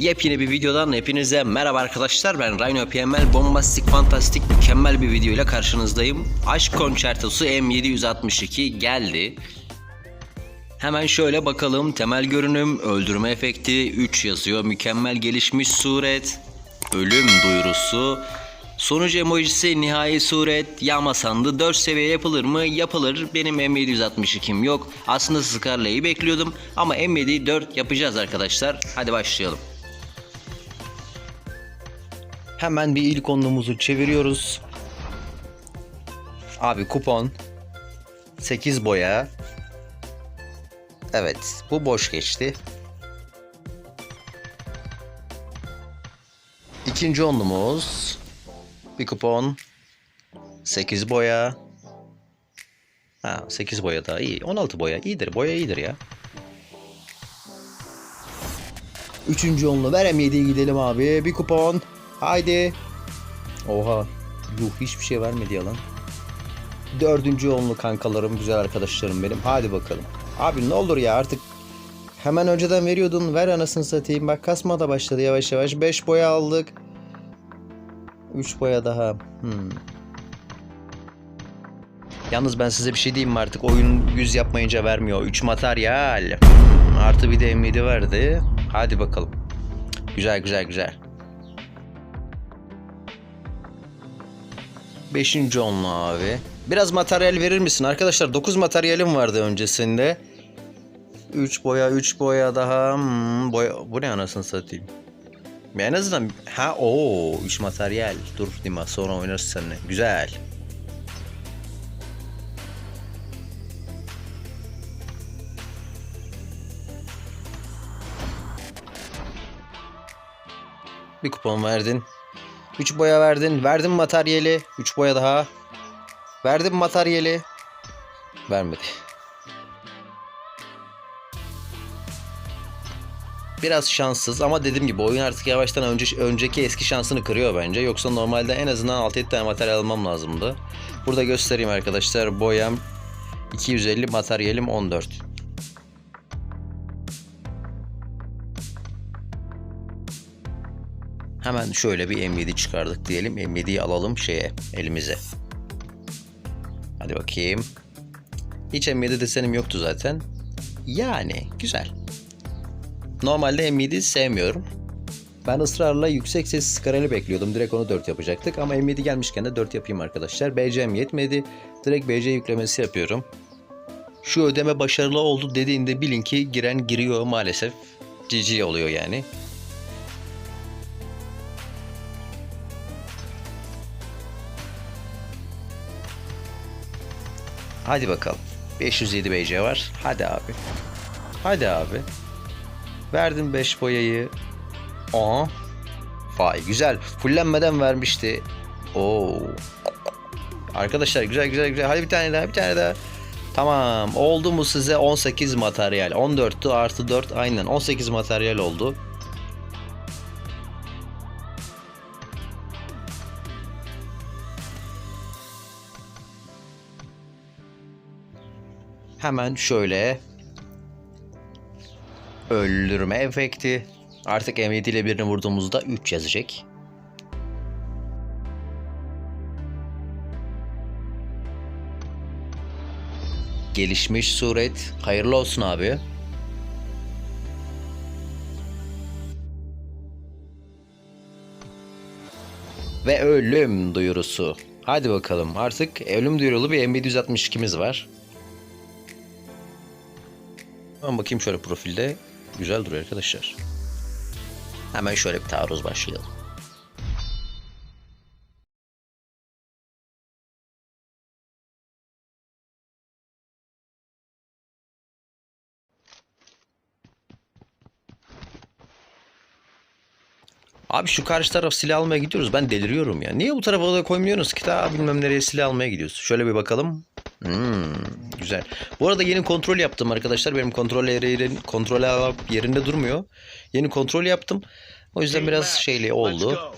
Yepyeni bir videodan hepinize merhaba arkadaşlar. Ben Rhino PML bombastik fantastik mükemmel bir video ile karşınızdayım. Aşk Konçertosu M762 geldi. Hemen şöyle bakalım. Temel görünüm, öldürme efekti, 3 yazıyor. Mükemmel gelişmiş suret, ölüm duyurusu, sonuç emojisi, nihai suret, yağma sandı. 4 seviye yapılır mı? Yapılır. Benim M762'm yok. Aslında Scarlet'i bekliyordum ama M7'yi 4 yapacağız arkadaşlar. Hadi başlayalım. Hemen bir ilk onluğumuzu çeviriyoruz. Abi kupon 8 boya Evet, bu boş geçti. İkinci onlumuz bir kupon 8 boya. Ha, 8 boya da iyi. 16 boya iyidir. Boya iyidir ya. Üçüncü onlu ver M7'ye gidelim abi. Bir kupon. Haydi. Oha. Yuh hiçbir şey vermedi yalan. Dördüncü onlu kankalarım, güzel arkadaşlarım benim. Hadi bakalım. Abi ne olur ya artık hemen önceden veriyordun. Ver anasını satayım. Bak kasma da başladı yavaş yavaş. 5 boya aldık. 3 boya daha. Hmm. Yalnız ben size bir şey diyeyim mi artık oyun 100 yapmayınca vermiyor. 3 materyal. Hmm, Artı bir de M7 verdi. Hadi bakalım. Güzel güzel güzel. Beşinci onlu abi. Biraz materyal verir misin? Arkadaşlar 9 materyalim vardı öncesinde. 3 boya 3 boya daha. Hmm, boya. Bu ne anasını satayım. En azından ha o 3 materyal. Dur Dima sonra oynarız seninle. Güzel. Bir kupon verdin. 3 boya verdin. Verdin materyali. 3 boya daha. Verdim materyali. Vermedi. Biraz şanssız ama dediğim gibi oyun artık yavaştan önce, önceki eski şansını kırıyor bence. Yoksa normalde en azından 6-7 tane materyal almam lazımdı. Burada göstereyim arkadaşlar. Boyam 250, materyalim 14. Şöyle bir M7 çıkardık diyelim. M7'yi alalım şeye, elimize. Hadi bakayım. Hiç M7 desenim yoktu zaten. Yani güzel. Normalde M7 sevmiyorum. Ben ısrarla yüksek ses skareli bekliyordum. Direkt onu 4 yapacaktık ama M7 gelmişken de 4 yapayım arkadaşlar. BC'm yetmedi. Direkt BC yüklemesi yapıyorum. Şu ödeme başarılı oldu dediğinde bilin ki giren giriyor maalesef. GG oluyor yani. Hadi bakalım. 507 BC var. Hadi abi. Hadi abi. Verdim 5 boyayı. Aa. Vay güzel. Fullenmeden vermişti. Oo. Arkadaşlar güzel güzel güzel. Hadi bir tane daha bir tane daha. Tamam. Oldu mu size 18 materyal. 14'tü artı 4 aynen. 18 materyal oldu. Hemen şöyle öldürme efekti. Artık M7 ile birini vurduğumuzda 3 yazacak. Gelişmiş suret. Hayırlı olsun abi. Ve ölüm duyurusu. Hadi bakalım artık ölüm duyurulu bir M762'miz var. Ben bakayım şöyle profilde. Güzel duruyor arkadaşlar. Hemen şöyle bir taarruz başlayalım. Abi şu karşı taraf silah almaya gidiyoruz. Ben deliriyorum ya. Niye bu tarafa da koymuyorsunuz ki? Daha bilmem nereye silah almaya gidiyoruz. Şöyle bir bakalım. Hmm, güzel. Bu arada yeni kontrol yaptım arkadaşlar. Benim kontrol yerin, kontrol yerinde durmuyor. Yeni kontrol yaptım. O yüzden biraz şeyli oldu.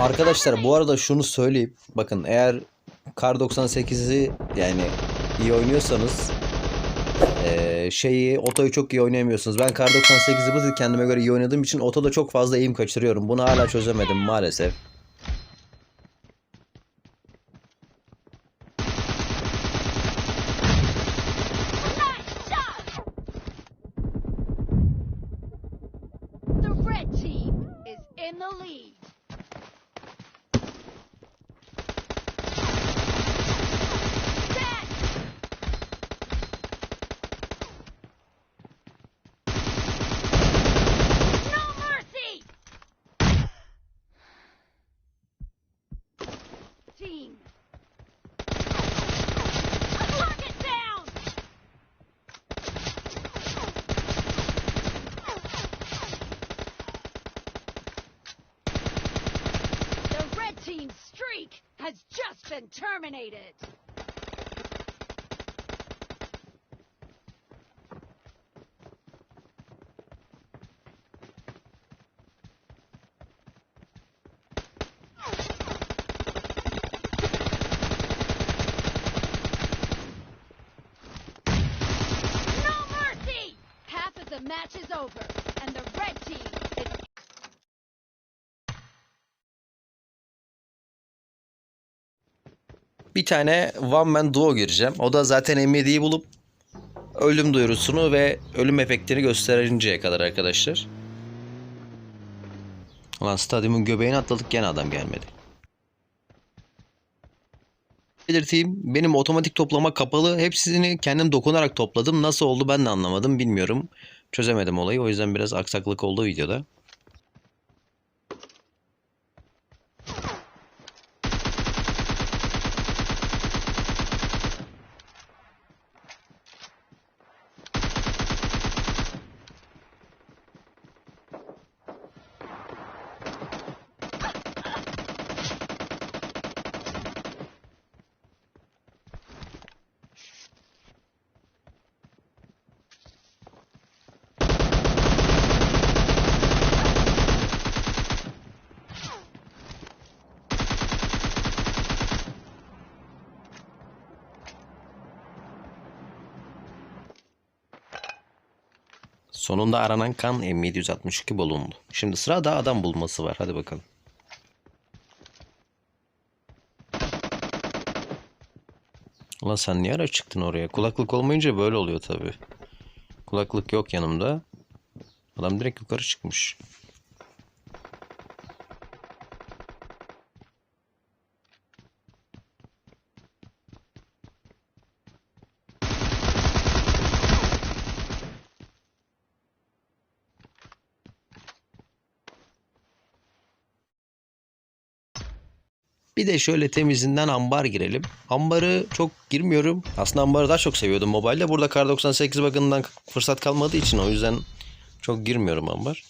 Arkadaşlar bu arada şunu söyleyip bakın eğer Kar 98'i yani iyi oynuyorsanız eee, şeyi otoyu çok iyi oynayamıyorsunuz. Ben Kar 98'i bu kendime göre iyi oynadığım için otoda çok fazla eğim kaçırıyorum. Bunu hala çözemedim maalesef. Been terminated. No mercy! Half of the match is over, and the red team Bir tane One Man Duo gireceğim. O da zaten M7'yi bulup ölüm duyurusunu ve ölüm efektini gösterinceye kadar arkadaşlar. Ulan stadyumun göbeğine atladık gene adam gelmedi. Belirteyim benim otomatik toplama kapalı. Hepsini kendim dokunarak topladım. Nasıl oldu ben de anlamadım bilmiyorum. Çözemedim olayı o yüzden biraz aksaklık oldu videoda. Sonunda aranan kan M762 bulundu. Şimdi sırada adam bulması var. Hadi bakalım. Ulan sen niye ara çıktın oraya? Kulaklık olmayınca böyle oluyor tabi. Kulaklık yok yanımda. Adam direkt yukarı çıkmış. Bir de şöyle temizinden ambar girelim. Ambarı çok girmiyorum. Aslında ambarı daha çok seviyordum mobilde. Burada Kar 98 bakımından fırsat kalmadığı için o yüzden çok girmiyorum ambar.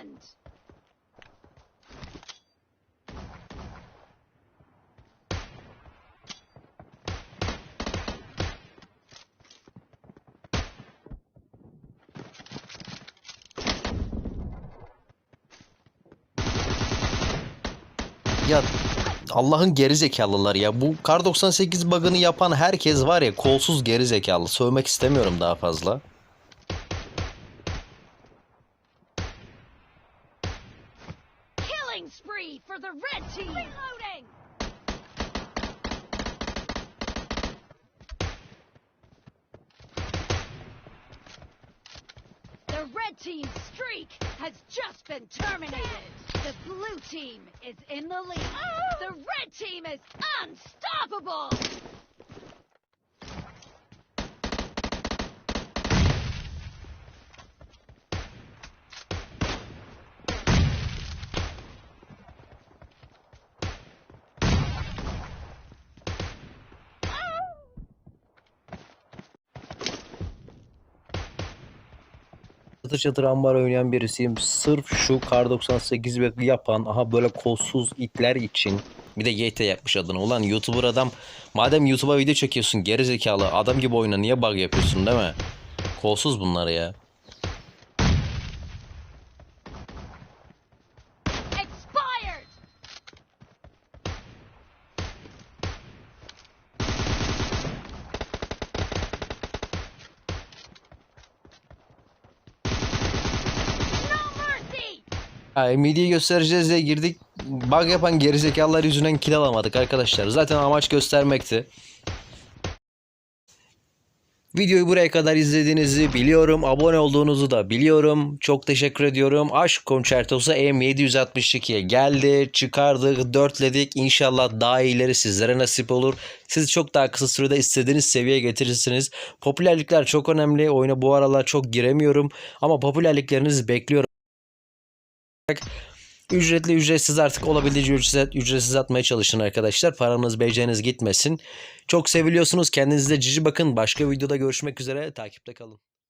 End. Ya Allah'ın geri zekalıları ya. Bu Kar 98 bug'ını yapan herkes var ya kolsuz geri zekalı. Sövmek istemiyorum daha fazla. The red team's streak has just been terminated. The blue team is in the lead. Oh! The red team is unstoppable. Çatır çatır ambar oynayan birisiyim. Sırf şu Kar 98 ve yapan aha böyle kolsuz itler için bir de YT yapmış adını. Ulan YouTuber adam madem YouTube'a video çekiyorsun geri zekalı adam gibi oyna niye bug yapıyorsun değil mi? Kolsuz bunlar ya. Ha, MIDI'yi göstereceğiz diye girdik. Bug yapan gerizekalılar yüzünden kill alamadık arkadaşlar. Zaten amaç göstermekti. Videoyu buraya kadar izlediğinizi biliyorum. Abone olduğunuzu da biliyorum. Çok teşekkür ediyorum. Aşk Konçertosu M762'ye geldi. Çıkardık, dörtledik. İnşallah daha iyileri sizlere nasip olur. Siz çok daha kısa sürede istediğiniz seviyeye getirirsiniz. Popülerlikler çok önemli. Oyuna bu aralar çok giremiyorum. Ama popülerliklerinizi bekliyorum. Ücretli ücretsiz artık olabildiğince ücretsiz, ücretsiz atmaya çalışın arkadaşlar. Paranız beceriniz gitmesin. Çok seviliyorsunuz. Kendinize cici bakın. Başka videoda görüşmek üzere. Takipte kalın.